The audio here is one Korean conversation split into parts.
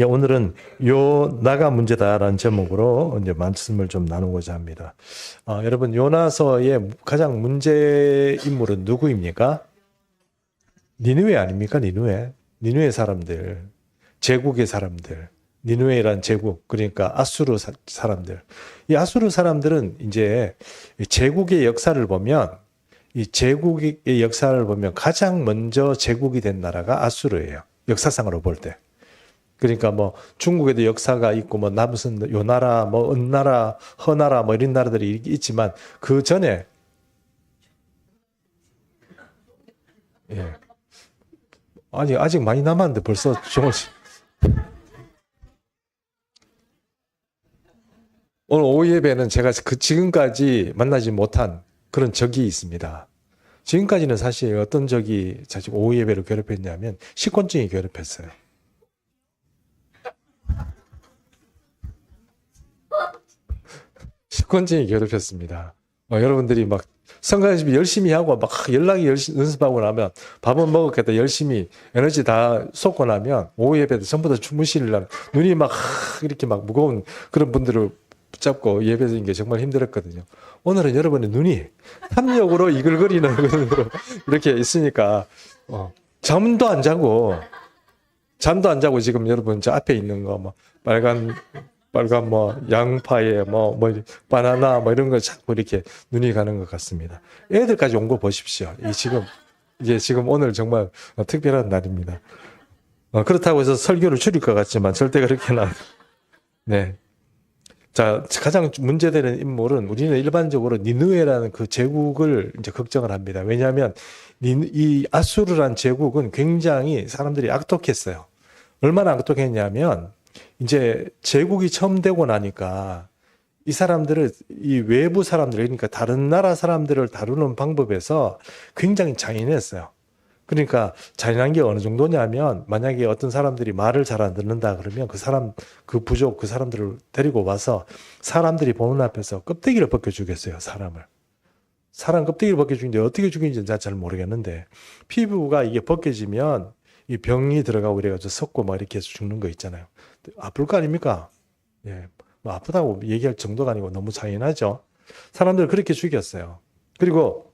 예, 오늘은 요 나가 문제다라는 제목으로 이제 말씀을 좀 나누고자 합니다. 어, 여러분 요나서의 가장 문제 인물은 누구입니까? 니누에 아닙니까? 니누에. 니누에 사람들, 제국의 사람들, 니누에란 제국, 그러니까 아수르 사, 사람들. 이 아수르 사람들은 이제 제국의 역사를 보면 이 제국의 역사를 보면 가장 먼저 제국이 된 나라가 아수르예요. 역사상으로 볼 때. 그러니까 뭐 중국에도 역사가 있고 뭐 남슨 요나라 뭐 은나라 허나라 뭐 이런 나라들이 있지만 그 전에 예. 아니 아직 많이 남았는데 벌써 씨 오늘 오후 예배는 제가 그 지금까지 만나지 못한 그런 적이 있습니다. 지금까지는 사실 어떤 적이 사실 오후 예배를 괴롭혔냐면 식곤증이 괴롭혔어요. 식곤증이 괴롭혔습니다. 어, 여러분들이 막 성가 연습 열심히 하고 막 연락이 열심히 연습하고 나면 밥은 먹었겠다 열심히 에너지 다 쏟고 나면 오후 예배 때 전부 다 주무시려는 눈이 막 이렇게 막 무거운 그런 분들을 붙잡고 예배 드리는 게 정말 힘들었거든요. 오늘은 여러분의 눈이 탐욕으로 이글거리는 그으로 이렇게 있으니까 어, 잠도 안 자고 잠도 안 자고 지금 여러분 저 앞에 있는 거 뭐 빨간 빨간 뭐 양파에 뭐뭐 뭐 바나나 뭐 이런 거 자꾸 이렇게 눈이 가는 것 같습니다. 애들까지 온 거 보십시오. 이 지금 이게 지금 오늘 정말 특별한 날입니다. 어, 그렇다고 해서 설교를 줄일 것 같지만 절대 그렇게는 안. 네. 자, 가장 문제되는 인물은 우리는 일반적으로 니누에라는 그 제국을 이제 걱정을 합니다. 왜냐하면 이 아수르란 제국은 굉장히 사람들이 악독했어요. 얼마나 악독했냐면 이제 제국이 처음 되고 나니까 이 사람들을 이 외부 사람들 그러니까 다른 나라 사람들을 다루는 방법에서 굉장히 잔인했어요. 그러니까 잔인한 게 어느 정도냐면 만약에 어떤 사람들이 말을 잘 안 듣는다 그러면 그 사람 그 부족 그 사람들을 데리고 와서 사람들이 보는 앞에서 껍데기를 벗겨 주겠어요 사람을 사람 껍데기를 벗겨 주는데 어떻게 죽이는지 잘 모르겠는데 피부가 이게 벗겨지면 이 병이 들어가고 이래가지고 섞고 막 이렇게 해서 죽는 거 있잖아요 아플 거 아닙니까? 예, 뭐 아프다고 얘기할 정도가 아니고 너무 잔인하죠. 사람들을 그렇게 죽였어요. 그리고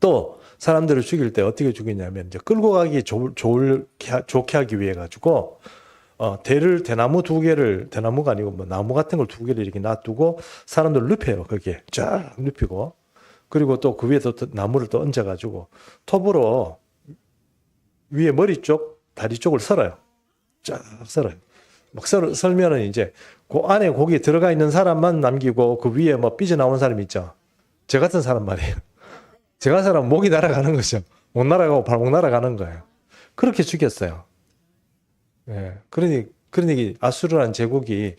또 사람들을 죽일 때 어떻게 죽이냐면 이제 끌고 가기 좋, 좋을, 좋게 하기 위해 가지고 어, 대를 대나무 두 개를 대나무가 아니고 뭐 나무 같은 걸 두 개를 이렇게 놔두고 사람들 눕혀요. 거기에 쫙 눕히고. 그리고 또 그 위에 또 나무를 또 얹어 가지고 톱으로 위에 머리 쪽 다리 쪽을 썰어요. 쫙 썰어요 막 썰, 썰면은 이제 그 안에 거기 들어가 있는 사람만 남기고 그 위에 뭐 삐져나오는 사람 있죠 저 같은 사람 말이에요 제가 사람 목이 날아가는 거죠. 못 날아가고 발목 날아가는 거예요. 그렇게 죽였어요. 예. 그러니, 그러니 아수르란 제국이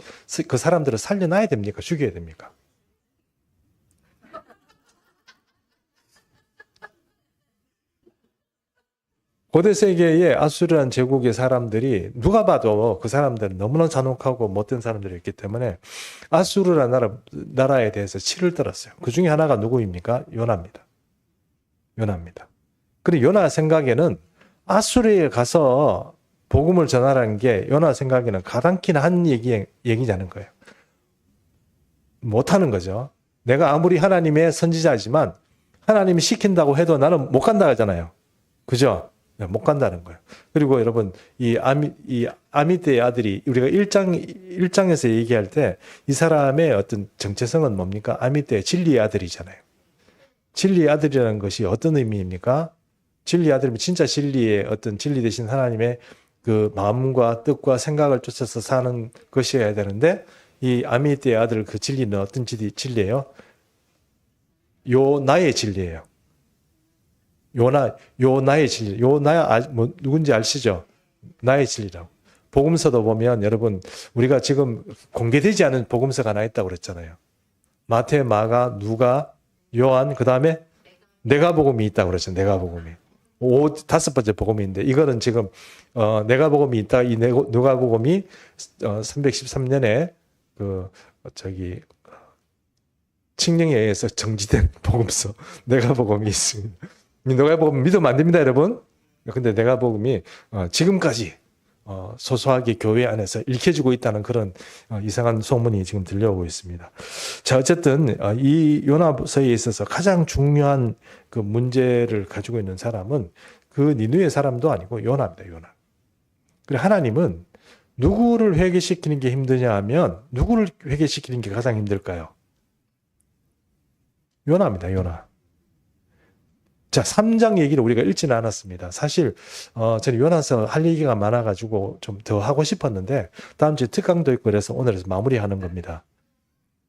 그 사람들을 살려놔야 됩니까? 죽여야 됩니까? 고대 세계의 아수르란 제국의 사람들이 누가 봐도 그 사람들은 너무나 잔혹하고 못된 사람들이었기 때문에 아수르란 나라, 나라에 대해서 치를 떨었어요. 그 중에 하나가 누구입니까? 요나입니다. 요나입니다. 그리고 요나 생각에는 아수르에 가서 복음을 전하라는 게 요나 생각에는 가당키나 한 얘기, 얘기자는 거예요. 못하는 거죠. 내가 아무리 하나님의 선지자지만 하나님이 시킨다고 해도 나는 못 간다 하잖아요. 그죠? 네, 못 간다는 거예요. 그리고 여러분, 이 아미, 이 아미떼의 아들이 우리가 1장, 1장에서 얘기할 때 이 사람의 어떤 정체성은 뭡니까? 아미떼의 진리의 아들이잖아요. 진리의 아들이라는 것이 어떤 의미입니까? 진리의 아들이면 진짜 진리의 어떤 진리 대신 하나님의 그 마음과 뜻과 생각을 쫓아서 사는 것이어야 되는데 이 아미떼의 아들 그 진리는 어떤 진리예요? 요 나의 진리예요. 요나 요 나의 진리. 요 나야 아, 뭐 누군지 아시죠? 나의 진리라고. 복음서도 보면 여러분 우리가 지금 공개되지 않은 복음서가 하나 있다고 그랬잖아요. 마태, 마가, 누가, 요한 그다음에 내가 복음이 있다고 그랬죠. 내가 복음이. 오, 다섯 번째 복음인데 이거는 지금 어, 내가 복음이 있다. 이 누가 복음이 어, 313년에 그 저기 칙령에 의해서 정지된 복음서 내가 복음이 있습니다. 내가 복음 믿으면 안 됩니다, 여러분. 근데 내가 복음이 어, 지금까지 어, 소소하게 교회 안에서 읽혀지고 있다는 그런 어, 이상한 소문이 지금 들려오고 있습니다. 자, 어쨌든 어, 이 요나서에 있어서 가장 중요한 그 문제를 가지고 있는 사람은 그 니누의 사람도 아니고 요나입니다. 요나. 그래 하나님은 누구를 회개시키는 게 힘드냐 하면 누구를 회개시키는 게 가장 힘들까요? 요나입니다. 요나. 자, 3장 얘기를 우리가 읽지는 않았습니다. 사실 어, 저는 요나서 할 얘기가 많아가지고 좀 더 하고 싶었는데 다음 주에 특강도 있고 그래서 오늘에서 마무리하는 겁니다.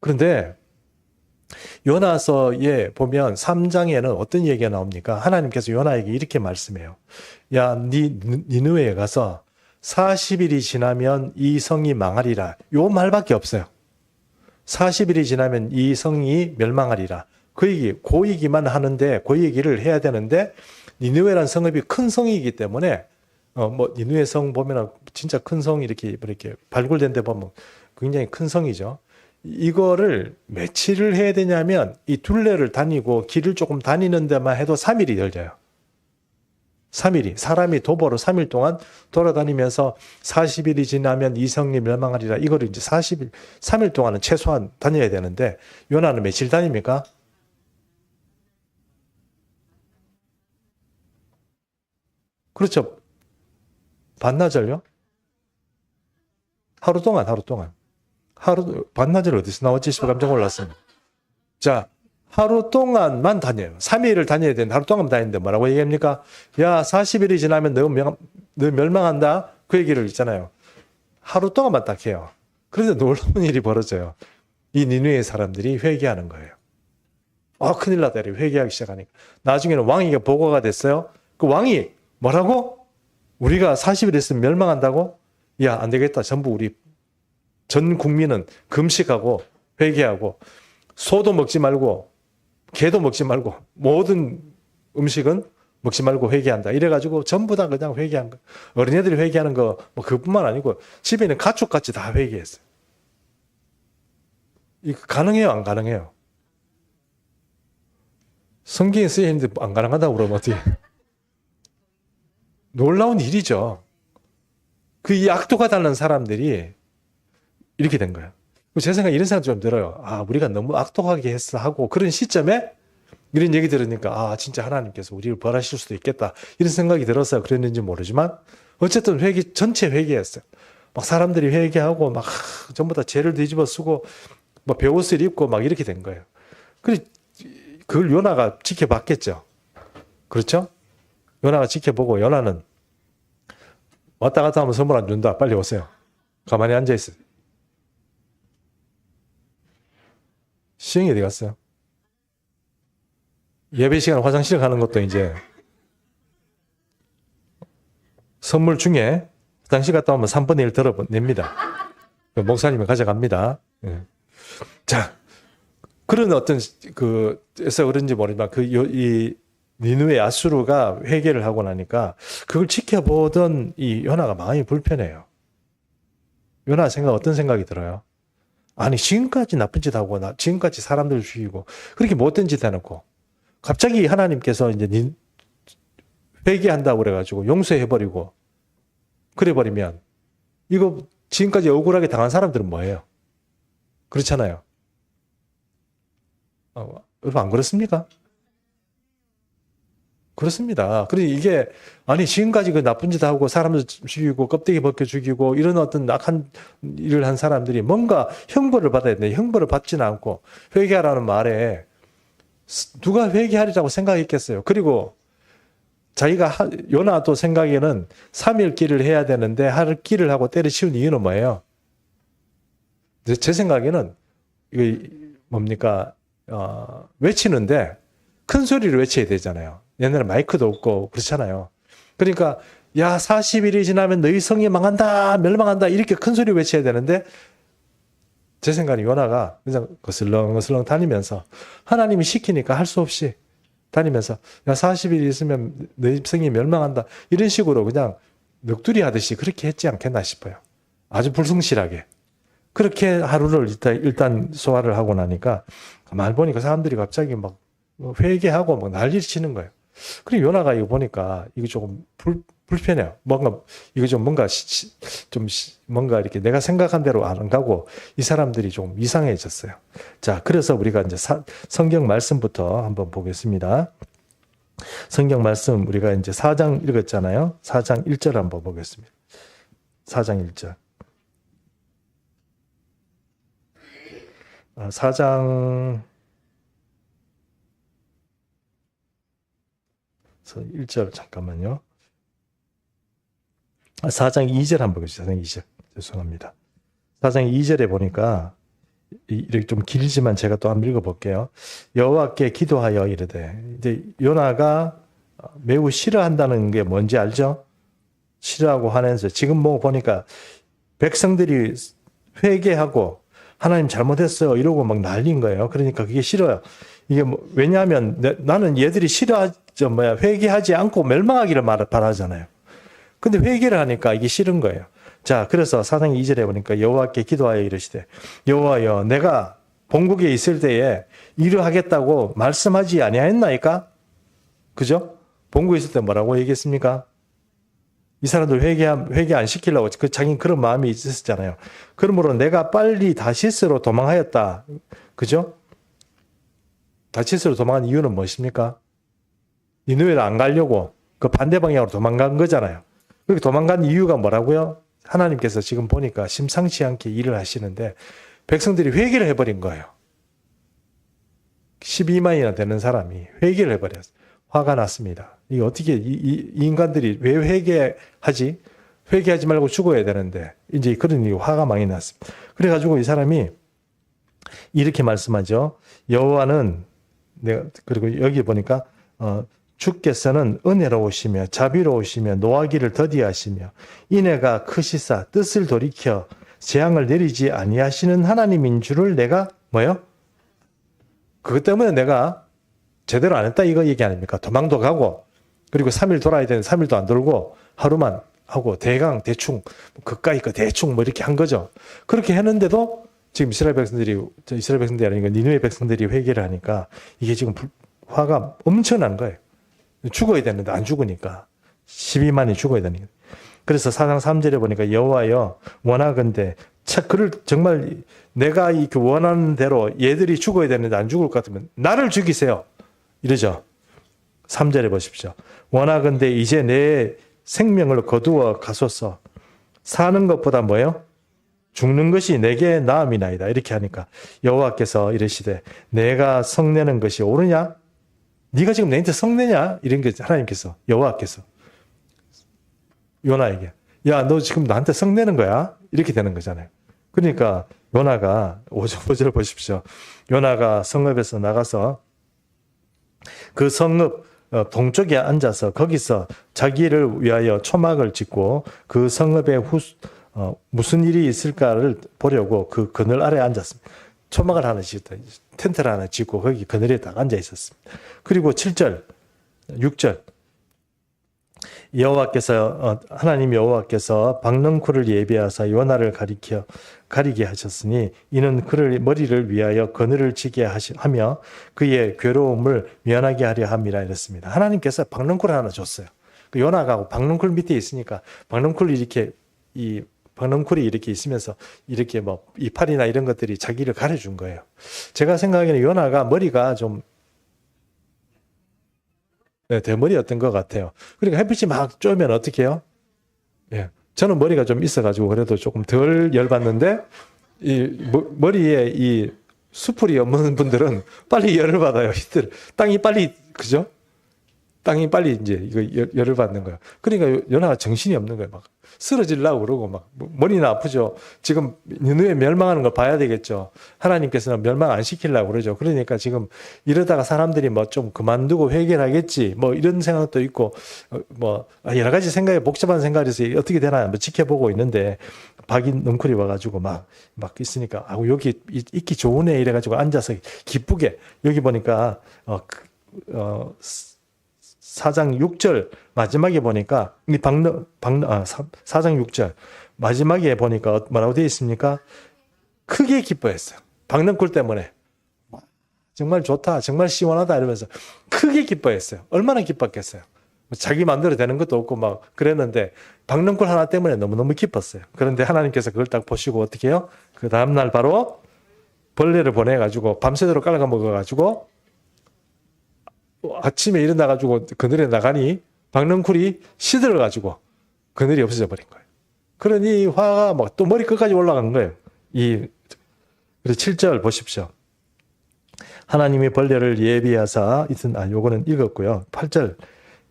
그런데 요나서에 보면 3장에는 어떤 얘기가 나옵니까? 하나님께서 요나에게 이렇게 말씀해요. 야, 니 니누에 가서 40일이 지나면 이 성이 망하리라. 요 말밖에 없어요. 40일이 지나면 이 성이 멸망하리라. 그 얘기, 그 얘기만 하는데 그 얘기를 해야 되는데 니누에란 성읍이 큰 성이기 때문에 어 뭐 니누에 성 보면은 진짜 큰 성이 이렇게 이렇게 발굴된 데 보면 굉장히 큰 성이죠. 이거를 며칠을 해야 되냐면 이 둘레를 다니고 길을 조금 다니는 데만 해도 3일이 걸려요. 3일이 사람이 도보로 3일 동안 돌아다니면서 40일이 지나면 이성이 멸망하리라 이거를 이제 40일 3일 동안은 최소한 다녀야 되는데 요나는 며칠 다닙니까? 그렇죠. 반나절요? 하루 동안 하루 동안 하루 반나절 어디서 나왔지 싶어 깜짝 놀랐습니다. 자 하루 동안만 다녀요. 3일을 다녀야 되는데 하루 동안 다니는데 뭐라고 얘기합니까? 야 40일이 지나면 너, 명, 너 멸망한다. 그 얘기를 있잖아요. 하루 동안만 딱 해요. 그런데 놀라운 일이 벌어져요. 이 니누의 사람들이 회개하는 거예요. 아 큰일 났다. 회개하기 시작하니까. 나중에는 왕이가 보고가 됐어요. 그 왕이 뭐라고? 우리가 40일 있으면 멸망한다고? 야, 안 되겠다. 전부 우리 전 국민은 금식하고 회개하고 소도 먹지 말고 개도 먹지 말고 모든 음식은 먹지 말고 회개한다. 이래가지고 전부 다 그냥 회개한 거. 어린애들이 회개하는 거 뭐 그뿐만 아니고 집에 있는 가축같이 다 회개했어요. 이거 가능해요? 안 가능해요? 성경에 쓰여 있는데 안 가능하다고 그러면 어떻게 놀라운 일이죠. 그 이 악도가 달는 사람들이 이렇게 된 거예요. 제 생각 이런 생각 좀 들어요. 아, 우리가 너무 악독하게 했어 하고 그런 시점에 이런 얘기 들으니까 아, 진짜 하나님께서 우리를 벌하실 수도 있겠다. 이런 생각이 들어서 그랬는지 모르지만 어쨌든 회개 전체 회개했어요. 막 사람들이 회개하고 막 전부 다 죄를 뒤집어 쓰고 뭐 배옷을 입고 막 이렇게 된 거예요. 그 그걸 요나가 지켜봤겠죠. 그렇죠? 요나가 지켜보고 요나는 왔다 갔다 하면 선물 안 준다. 빨리 오세요. 가만히 앉아 있어요. 시영이 어디 갔어요? 예배 시간 화장실 가는 것도 이제 선물 중에 화장실 갔다 오면 3분의 1 들어냅니다. 목사님이 가져갑니다. 예. 자, 그런 어떤 그에서 그런지 모르지만 그이 니누의 아수르가 회개를 하고 나니까 그걸 지켜보던 이 요나가 마음이 불편해요. 요나 생각 어떤 생각이 들어요? 아니 지금까지 나쁜 짓 하고 나 지금까지 사람들 죽이고 그렇게 못된 짓 해놓고 갑자기 하나님께서 이제 니 회개한다고 그래가지고 용서해버리고 그래버리면 이거 지금까지 억울하게 당한 사람들은 뭐예요? 그렇잖아요. 어, 여러분 안 그렇습니까? 그렇습니다. 그러니 이게 아니 지금까지 그 나쁜 짓 하고 사람들 죽이고 껍데기 벗겨 죽이고 이런 어떤 악한 일을 한 사람들이 뭔가 형벌을 받아야 되는데 형벌을 받지는 않고 회개하라는 말에 누가 회개하리라고 생각했겠어요. 그리고 자기가 요나도 생각에는 3일 길을 해야 되는데 하루 길을 하고 때려치운 이유는 뭐예요? 제 생각에는 이거 뭡니까 어, 외치는데 큰 소리를 외쳐야 되잖아요. 옛날에 마이크도 없고 그렇잖아요. 그러니까 야 40일이 지나면 너희 성이 망한다 멸망한다 이렇게 큰 소리 외쳐야 되는데 제 생각에 요나가 그냥 거슬렁 거슬렁 다니면서 하나님이 시키니까 할 수 없이 다니면서 야 40일 있으면 너희 성이 멸망한다 이런 식으로 그냥 넋두리 하듯이 그렇게 했지 않겠나 싶어요. 아주 불성실하게. 그렇게 하루를 일단, 소화를 하고 나니까 말 보니까 사람들이 갑자기 막 회개하고 막 난리를 치는 거예요. 그리고 요나가 이거 보니까 이거 조금 불, 불편해요. 뭔가 이거 좀 뭔가 시- 시- 좀 시- 뭔가 이렇게 내가 생각한 대로 안 가고 이 사람들이 좀 이상해졌어요. 자, 그래서 우리가 이제 사- 성경 말씀부터 한번 보겠습니다. 성경 말씀 우리가 이제 4장 읽었잖아요. 4장 1절 한번 보겠습니다. 4장 1절. 아, 4장 1절 잠깐만요. 아, 4장 2절 한번 보겠습니다. 4장 2절. 죄송합니다. 4장 2절에 보니까 이- 이렇게 좀 길지만 제가 또 한번 읽어볼게요. 여호와께 기도하여 이르되 이제 요나가 매우 싫어한다는 게 뭔지 알죠? 싫어하고 화내서 지금 뭐 보니까 백성들이 회개하고 하나님 잘못했어요 이러고 막 난린 거예요. 그러니까 그게 싫어요. 이게 뭐 왜냐하면 내- 나는 얘들이 싫어 하죠 뭐야 회개하지 않고 멸망하기를 말 바라잖아요. 근데 회개를 하니까 이게 싫은 거예요. 자, 그래서 사상 2절에 보니까 여호와께 기도하여 이르시되 여호와여 내가 본국에 있을 때에 일을 하겠다고 말씀하지 아니하였나이까? 그죠? 본국에 있을 때 뭐라고 얘기했습니까? 이 사람들 회개 회개 안 시키려고 그 자기 그런 마음이 있었잖아요. 그러므로 내가 빨리 다시스로 도망하였다. 그죠? 다시스로 도망한 이유는 무엇입니까? 니누에를 안 가려고 그 반대 방향으로 도망간 거잖아요. 그렇게 도망간 이유가 뭐라고요? 하나님께서 지금 보니까 심상치 않게 일을 하시는데 백성들이 회개를 해버린 거예요. 12만이나 되는 사람이 회개를 해버렸어요. 화가 났습니다. 이게 어떻게 이, 이- 이 인간들이 왜 회개하지? 회개하지 말고 죽어야 되는데 이제 그런 이유 화가 많이 났습니다. 그래가지고 이 사람이 이렇게 말씀하죠. 여호와는 내가 그리고 여기 보니까 어, 주께서는 은혜로우시며 자비로우시며 노하기를 더디하시며 인애가 크시사 뜻을 돌이켜 재앙을 내리지 아니하시는 하나님인 줄을 내가 뭐요? 그것 때문에 내가 제대로 안 했다 이거 얘기 아닙니까? 도망도 가고 그리고 3일 돌아야 되는데 3일도 안 돌고 하루만 하고 대강 대충 그까이 거 대충 뭐 이렇게 한 거죠. 그렇게 했는데도 지금 이스라엘 백성들이 저 이스라엘 백성들이 아니고 니누의 백성들이 회개를 하니까 이게 지금 불- 화가 엄청난 거예요. 죽어야 되는데 안 죽으니까 12만이 죽어야 되니까. 그래서 사상 3절에 보니까 여호와여 원하건대 차 그를 정말 내가 이그 원하는 대로 얘들이 죽어야 되는데 안 죽을 것 같으면 나를 죽이세요. 이러죠. 3절에 보십시오. 원하건대 이제 내 생명을 거두어 가소서 사는 것보다 뭐예요? 죽는 것이 내게 나음이나이다. 이렇게 하니까 여호와께서 이르시되 내가 성내는 것이 옳으냐? 네가 지금 내한테 성내냐? 이런 게 하나님께서 여호와께서 요나에게 야 너 지금 나한테 성내는 거야? 이렇게 되는 거잖아요. 그러니까 요나가 5절, 5절 보십시오. 요나가 성읍에서 나가서 그 성읍 어, 동쪽에 앉아서 거기서 자기를 위하여 초막을 짓고 그 성읍에 후, 어, 무슨 일이 있을까를 보려고 그 그늘 아래 앉았습니다. 초막을 하나 짓다. 텐트를 하나 짓고 거기 그늘에 딱 앉아 있었습니다. 그리고 7절, 6절. 여호와께서 어, 하나님 여호와께서 박넝쿨을 예비하사 요나를 가리켜 가리게 하셨으니 이는 그를 머리를 위하여 그늘을 지게 하며 그의 괴로움을 면하게 하려 함이라 이랬습니다. 하나님께서 박넝쿨 하나 줬어요. 그 요나가 박넝쿨 밑에 있으니까 박넝쿨이 이렇게 이 박넝쿨이 이렇게 있으면서 이렇게 뭐 이파리나 이런 것들이 자기를 가려준 거예요. 제가 생각하기에는 요나가 머리가 좀 네, 대머리였던 것 같아요. 그러니까 햇빛이 막 쬐면 어떻게 해요? 예. 저는 머리가 좀 있어가지고 그래도 조금 덜 열받는데, 이 머- 머리에 이 수풀이 없는 분들은 빨리 열을 받아요. 이들 땅이 빨리, 그죠? 땅이 빨리 이제 이거 열- 열을 받는 거예요. 그러니까 요- 연하가 정신이 없는 거예요. 막 쓰러질라고 그러고 막 뭐- 머리는 아프죠. 지금 니누에 멸망하는 걸 봐야 되겠죠. 하나님께서는 멸망 안 시키려고 그러죠. 그러니까 지금 이러다가 사람들이 뭐 좀 그만두고 회개를 하겠지. 뭐 이런 생각도 있고 어, 뭐 아, 여러 가지 생각이 복잡한 생각이 있어서 어떻게 되나 뭐 지켜보고 있는데 박인 넝쿨이 와가지고 막 막 있으니까 아 여기 있- 있기 좋으네 이래가지고 앉아서 기쁘게 여기 보니까 어, 그, 어 4장 6절 마지막에 보니까 이 박너 박너 아 4장 6절 마지막에 보니까 어- 뭐라고 되어 있습니까? 크게 기뻐했어요. 박능쿨 때문에 와, 정말 좋다, 정말 시원하다 이러면서 크게 기뻐했어요. 얼마나 기뻤겠어요. 자기 마음대로 되는 것도 없고 막 그랬는데 박능골 하나 때문에 너무너무 기뻤어요. 그런데 하나님께서 그걸 딱 보시고 어떻게 해요? 그 다음날 바로 벌레를 보내가지고 밤새도록 깔아가 먹어가지고 아침에 일어나 가지고 그늘에 나가니 박능쿨이 시들어 가지고 그늘이 없어져 버린 거예요. 그러니 화가 막 또 머리 끝까지 올라간 거예요. 이 그래서 7절 보십시오. 하나님이 벌레를 예비하사 이튼 아 요거는 읽었고요. 8절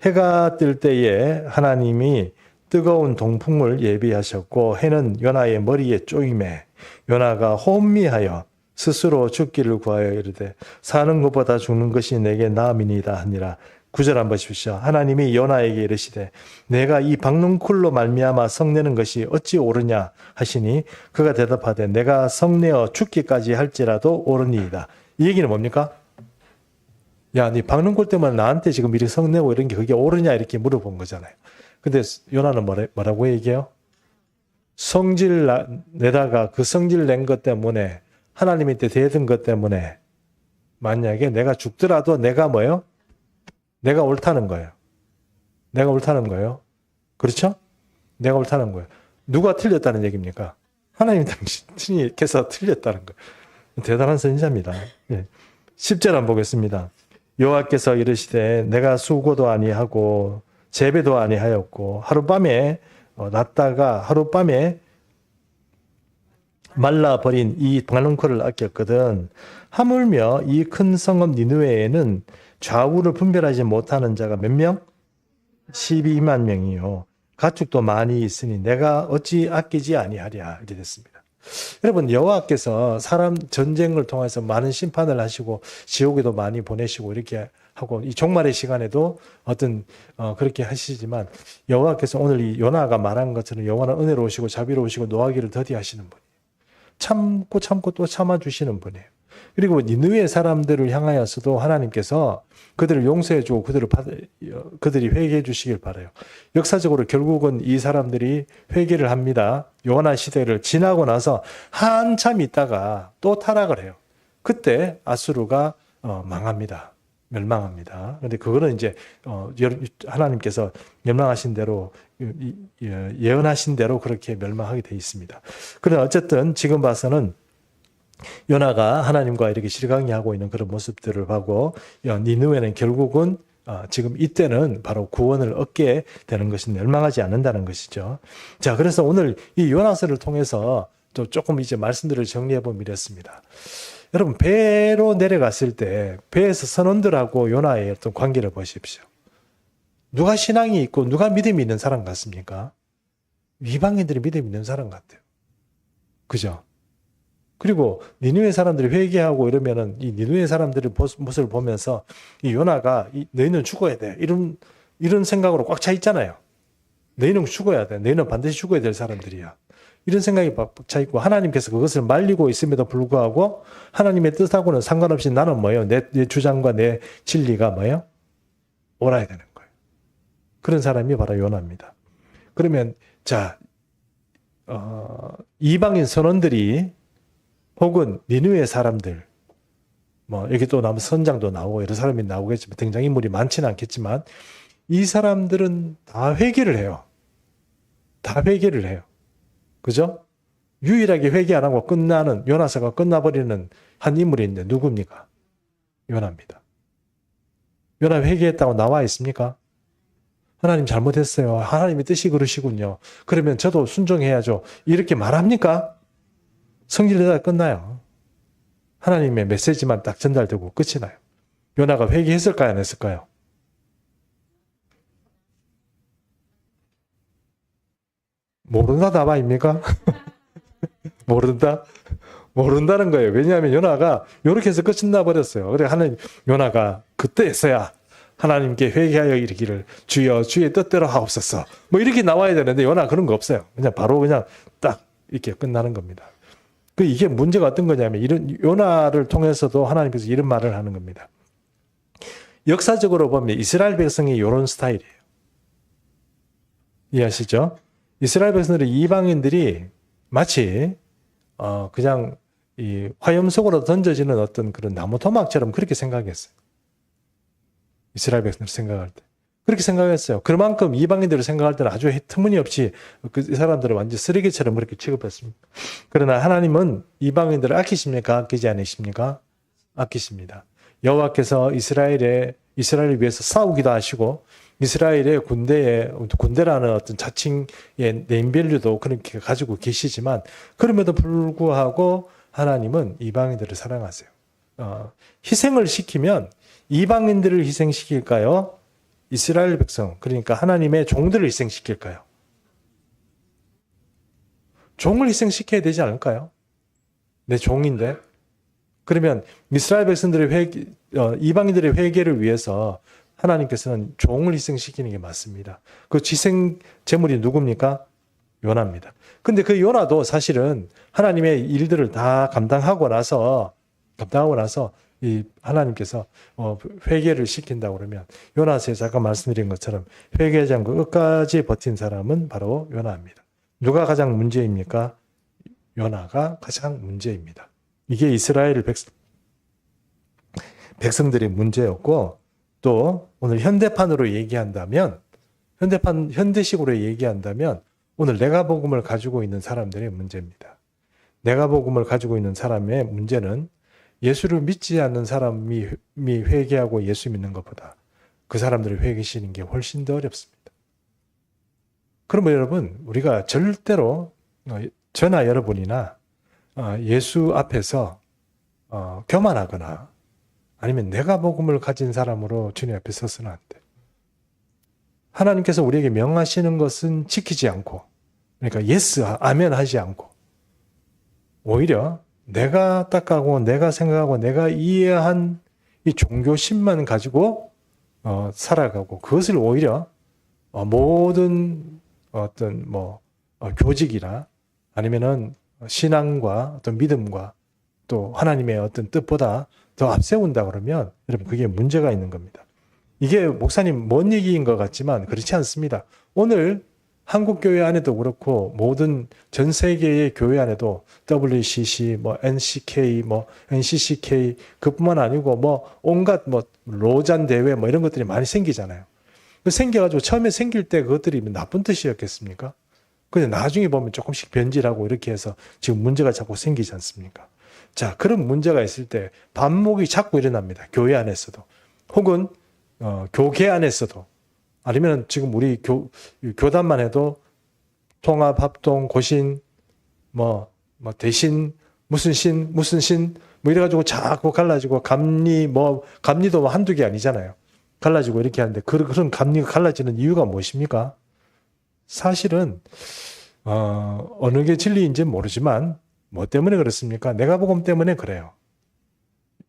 해가 뜰 때에 하나님이 뜨거운 동풍을 예비하셨고 해는 요나의 머리에 쪼임에 요나가 혼미하여 스스로 죽기를 구하여 이르되 사는 것보다 죽는 것이 내게 나음이니이다 하니라. 구절 한번 보십시오. 하나님이 요나에게 이르시되 내가 이 박능쿨로 말미암아 성내는 것이 어찌 옳으냐 하시니 그가 대답하되 내가 성내어 죽기까지 할지라도 옳으니이다. 이 얘기는 뭡니까? 야, 네 박능쿨 때문에 나한테 지금 미리 성내고 이런 게 그게 옳으냐 이렇게 물어본 거잖아요. 근데 요나는 뭐라, 뭐라고 얘기해요? 성질 내다가 그 성질 낸 것 때문에 하나님한테 대든 것 때문에 만약에 내가 죽더라도 내가 뭐예요? 내가 옳다는 거예요. 내가 옳다는 거예요. 그렇죠? 내가 옳다는 거예요. 누가 틀렸다는 얘기입니까? 하나님 당신께서 틀렸다는 거예요. 대단한 선지자입니다. 예. 10절 한번 보겠습니다. 여호와께서 이르시되 내가 수고도 아니하고 재배도 아니하였고 하룻밤에 어, 났다가 하룻밤에 말라버린 이 방랑코를 아꼈거든 하물며 이 큰 성읍 니누에에는 좌우를 분별하지 못하는 자가 몇 명? 12만 명이요. 가축도 많이 있으니 내가 어찌 아끼지 아니하랴 이렇게 됐습니다. 여러분 여호와께서 사람 전쟁을 통해서 많은 심판을 하시고 지옥에도 많이 보내시고 이렇게 하고 이 종말의 시간에도 어떤 어 그렇게 하시지만 여호와께서 오늘 이 요나가 말한 것처럼 여호와는 은혜로우시고 자비로우시고 노하기를 더디하시는 분이에요. 참고 참고 또 참아 주시는 분이에요. 그리고 니느웨 사람들을 향하여서도 하나님께서 그들을 용서해 주고 그들을 받, 그들이 회개해 주시길 바라요. 역사적으로 결국은 이 사람들이 회개를 합니다. 요나 시대를 지나고 나서 한참 있다가 또 타락을 해요. 그때 아수르가 어, 망합니다. 멸망합니다. 그런데 그거는 이제 어, 하나님께서 멸망하신 대로 예언하신 대로 그렇게 멸망하게 돼 있습니다. 그러나 어쨌든 지금 봐서는 요나가 하나님과 이렇게 실강이하고 있는 그런 모습들을 보고 니누에는 결국은 어, 지금 이때는 바로 구원을 얻게 되는 것은 멸망하지 않는다는 것이죠. 자, 그래서 오늘 이 요나서를 통해서 또 조금 이제 말씀들을 정리해 보면 이렇습니다. 여러분 배로 내려갔을 때 배에서 선원들하고 요나의 어떤 관계를 보십시오. 누가 신앙이 있고 누가 믿음이 있는 사람 같습니까? 이방인들이 믿음 있는 사람 같아요. 그죠? 그리고 니누의 사람들이 회개하고 이러면은 이 니누의 사람들의 모습을 보면서 이 요나가 이, 너희는 죽어야 돼. 이런 이런 생각으로 꽉 차 있잖아요. 너희는 죽어야 돼. 너희는 반드시 죽어야 될 사람들이야. 이런 생각이 차 있고 하나님께서 그것을 말리고 있음에도 불구하고 하나님의 뜻하고는 상관없이 나는 뭐예요? 내, 내 주장과 내 진리가 뭐예요? 옳아야 되는 거예요. 그런 사람이 바로 요나입니다. 그러면 자 어, 이방인 선원들이 혹은 니누의 사람들 뭐 여기 또 나무 선장도 나오고 여러 사람이 나오겠지만 등장인물이 많지는 않겠지만 이 사람들은 다 회개를 해요. 다 회개를 해요. 그죠? 유일하게 회개 안 하고 끝나는 요나서가 끝나버리는 한 인물이 있는데 누굽니까? 요나입니다. 요나 회개했다고 나와 있습니까? 하나님 잘못했어요. 하나님의 뜻이 그러시군요. 그러면 저도 순종해야죠. 이렇게 말합니까? 성질내다 끝나요. 하나님의 메시지만 딱 전달되고 끝이 나요. 요나가 회개했을까요? 안 했을까요? 모른다 답아입니까? 모른다? 모른다는 거예요. 왜냐하면 요나가 이렇게 해서 끝이 나버렸어요. 그래 하나님 요나가 그때에서야 하나님께 회개하여 이르기를 주여 주의 뜻대로 하옵소서. 뭐 이렇게 나와야 되는데 요나 그런 거 없어요. 그냥 바로 그냥 딱 이렇게 끝나는 겁니다. 그 이게 문제가 어떤 거냐면 이런 요나를 통해서도 하나님께서 이런 말을 하는 겁니다. 역사적으로 보면 이스라엘 백성이 이런 스타일이에요. 이해하시죠? 이스라엘 백성들이 이방인들이 마치 어 그냥 이 화염 속으로 던져지는 어떤 그런 나무 토막처럼 그렇게 생각했어요. 이스라엘 백성들 생각할 때. 그렇게 생각했어요. 그만큼 이방인들을 생각할 때는 아주 터무니없이 그 사람들을 완전 쓰레기처럼 그렇게 취급했습니다. 그러나 하나님은 이방인들을 아끼십니까? 아끼지 않으십니까? 아끼십니다. 여호와께서 이스라엘의 이스라엘을 위해서 싸우기도 하시고 이스라엘의 군대에 군대라는 어떤 자칭의 네임밸류도 그렇게 가지고 계시지만 그럼에도 불구하고 하나님은 이방인들을 사랑하세요. 어, 희생을 시키면 이방인들을 희생시킬까요? 이스라엘 백성 그러니까 하나님의 종들을 희생시킬까요? 종을 희생시켜야 되지 않을까요? 내 종인데 그러면 이스라엘 백성들의 회개, 어, 이방인들의 회개를 위해서 하나님께서는 종을 희생시키는 게 맞습니다. 그 희생 제물이 누굽니까? 요나입니다. 근데 그 요나도 사실은 하나님의 일들을 다 감당하고 나서 감당하고 나서 이 하나님께서 어, 회개를 시킨다고 그러면 요나서에 잠깐 말씀드린 것처럼 회개하지 끝까지 버틴 사람은 바로 요나입니다. 누가 가장 문제입니까? 요나가 가장 문제입니다. 이게 이스라엘 백성, 백성들의 문제였고 또 오늘 현대판으로 얘기한다면 현대판 현대식으로 얘기한다면 오늘 내가 복음을 가지고 있는 사람들의 문제입니다. 내가 복음을 가지고 있는 사람의 문제는 예수를 믿지 않는 사람이 회개하고 예수 믿는 것보다 그 사람들을 회개시는 게 훨씬 더 어렵습니다. 그러면 여러분 우리가 절대로 어, 저나 여러분이나 어, 예수 앞에서 어, 교만하거나 아니면 내가 복음을 가진 사람으로 주님 앞에 서서는 안 돼. 하나님께서 우리에게 명하시는 것은 지키지 않고, 그러니까 예스, 아멘 하지 않고, 오히려 내가 딱하고 내가 생각하고 내가 이해한 이 종교심만 가지고 어, 살아가고 그것을 오히려 어, 모든 어떤 뭐 어, 교직이나 아니면은 신앙과 어떤 믿음과 또 하나님의 어떤 뜻보다 더 앞세운다 그러면 여러분 그게 문제가 있는 겁니다. 이게 목사님 뭔 얘기인 것 같지만 그렇지 않습니다. 오늘 한국 교회 안에도 그렇고 모든 전 세계의 교회 안에도 WCC, 뭐 NCK, 뭐 NCCK 그뿐만 아니고 뭐 온갖 뭐 로잔 대회 뭐 이런 것들이 많이 생기잖아요. 그 생겨가지고 처음에 생길 때 그것들이 나쁜 뜻이었겠습니까? 근데 나중에 보면 조금씩 변질하고 이렇게 해서 지금 문제가 자꾸 생기지 않습니까? 자, 그런 문제가 있을 때 반목이 자꾸 일어납니다. 교회 안에서도. 혹은, 어, 교계 안에서도. 아니면 지금 우리 교, 교단만 해도 통합, 합동, 고신, 뭐, 뭐, 대신, 무슨 신, 무슨 신, 뭐 이래가지고 자꾸 갈라지고 감리, 뭐, 감리도 뭐 한두 개 아니잖아요. 갈라지고 이렇게 하는데 그, 그런 감리가 갈라지는 이유가 무엇입니까? 사실은, 어, 어느 게 진리인지 모르지만 뭐 때문에 그렇습니까? 내가 복음 때문에 그래요.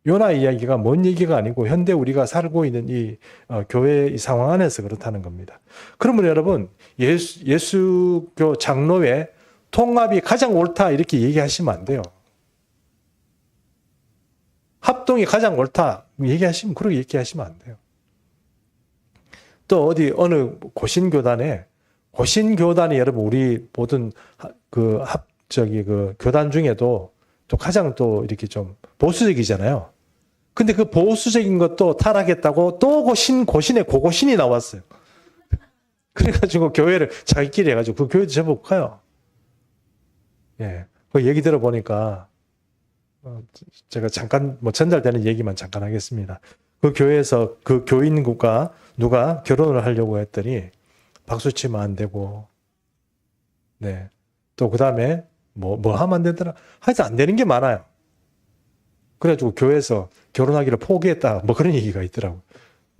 요나 이야기가 뭔 얘기가 아니고 현대 우리가 살고 있는 이 어, 교회 이 상황 안에서 그렇다는 겁니다. 그러면 여러분 예수, 예수교 장로회 통합이 가장 옳다 이렇게 얘기하시면 안 돼요. 합동이 가장 옳다 얘기하시면 그렇게 얘기하시면 안 돼요. 또 어디 어느 고신 교단에 고신 교단이 여러분 우리 모든 그 합 저기 그 교단 중에도 또 가장 또 이렇게 좀 보수적이잖아요. 근데 그 보수적인 것도 타락했다고 또 고신, 고신의 고고신이 나왔어요. 그래가지고 교회를 자기끼리 해가지고 그 교회도 커요. 예. 그 얘기 들어보니까, 어, 제가 잠깐 뭐 전달되는 얘기만 잠깐 하겠습니다. 그 교회에서 그 교인국과 누가 결혼을 하려고 했더니 박수 치면 안 되고, 네. 또 그 다음에 뭐, 뭐 하면 안 되더라. 하여튼 안 되는 게 많아요. 그래가지고 교회에서 결혼하기를 포기했다. 뭐 그런 얘기가 있더라고.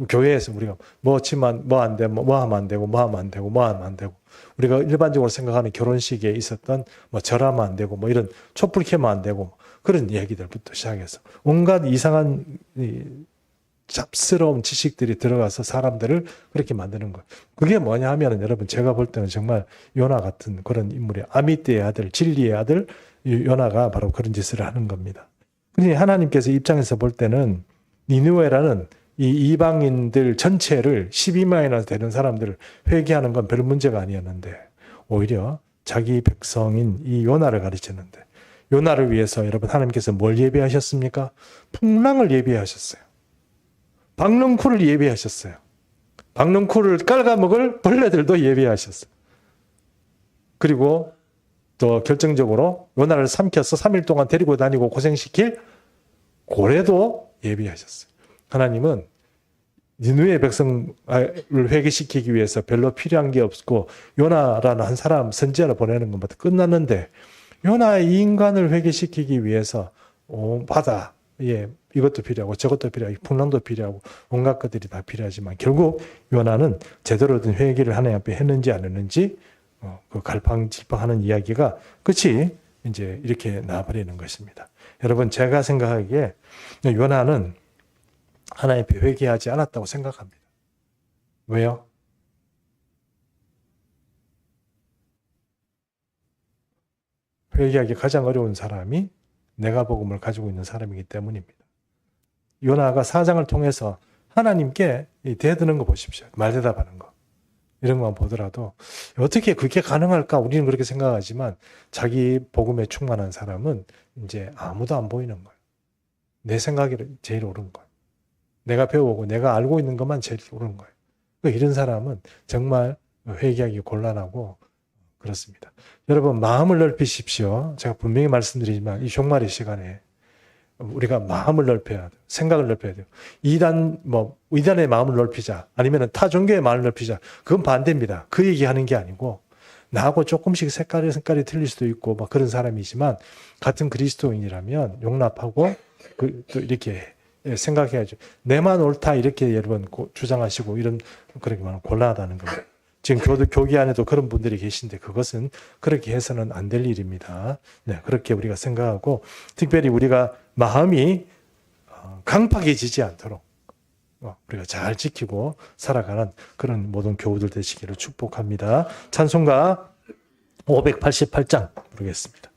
교회에서 우리가 뭐 치면 뭐안 되고, 뭐 하면 안 되고, 뭐 하면 안 되고, 뭐 하면 안 되고. 우리가 일반적으로 생각하는 결혼식에 있었던 뭐 절하면 안 되고, 뭐 이런 촛불 켜면 안 되고, 그런 얘기들부터 시작해서 온갖 이상한 잡스러운 지식들이 들어가서 사람들을 그렇게 만드는 거예요. 그게 뭐냐 하면은 여러분 제가 볼 때는 정말 요나 같은 그런 인물이 아미떼의 아들, 진리의 아들 요나가 바로 그런 짓을 하는 겁니다. 그러니 하나님께서 입장에서 볼 때는 니누에라는 이 이방인들 전체를 12만이나 되는 사람들을 회개하는 건 별 문제가 아니었는데 오히려 자기 백성인 이 요나를 가르쳤는데 요나를 위해서 여러분 하나님께서 뭘 예배하셨습니까? 풍랑을 예배하셨어요. 박능쿨을 예배하셨어요. 박능쿨을 깔아먹을 벌레들도 예비하셨어요. 그리고 또 결정적으로 요나를 삼켜서 3일 동안 데리고 다니고 고생시킬 고래도 예비하셨어요. 하나님은 니누의 백성을 회개시키기 위해서 별로 필요한 게 없고 요나라는 한 사람 선지자를 보내는 것부터 끝났는데 요나 이 인간을 회개시키기 위해서 온 바다 예 이것도 필요하고 저것도 필요하고 풍랑도 필요하고 온갖 것들이 다 필요하지만 결국 요나는 제대로 된 회개를 하나님 앞에 했는지 안 했는지 어, 그 갈팡질팡하는 이야기가 끝이 이제 이렇게 나버리는 것입니다. 여러분 제가 생각하기에 요나는 하나님 앞에 회개하지 않았다고 생각합니다. 왜요? 회개하기 가장 어려운 사람이 내가 복음을 가지고 있는 사람이기 때문입니다. 요나가 사장을 통해서 하나님께 대드는 거 보십시오. 말 대답하는 거. 이런 것만 보더라도 어떻게 그게 가능할까? 우리는 그렇게 생각하지만 자기 복음에 충만한 사람은 이제 아무도 안 보이는 거예요. 내 생각이 제일 옳은 거예요. 내가 배우고 내가 알고 있는 것만 제일 옳은 거예요. 그러니까 이런 사람은 정말 회개하기 곤란하고 그렇습니다. 여러분 마음을 넓히십시오. 제가 분명히 말씀드리지만 이 종말의 시간에 우리가 마음을 넓혀야 돼요. 생각을 넓혀야 돼요. 이단 뭐 이단의 마음을 넓히자 아니면 타 종교의 마음을 넓히자 그건 반대입니다. 그 얘기하는 게 아니고 나하고 조금씩 색깔이 색깔이 틀릴 수도 있고 막 그런 사람이지만 같은 그리스도인이라면 용납하고 그 또 이렇게 생각해야죠. 내만 옳다 이렇게 여러분 주장하시고 이런 그렇게 말하면 곤란하다는 거예요. 지금 교도 교계 안에도 그런 분들이 계신데 그것은 그렇게 해서는 안 될 일입니다. 네, 그렇게 우리가 생각하고 특별히 우리가 마음이 어, 강팍해지지 않도록 어, 우리가 잘 지키고 살아가는 그런 모든 교우들 되시기를 축복합니다. 찬송가 588장 부르겠습니다.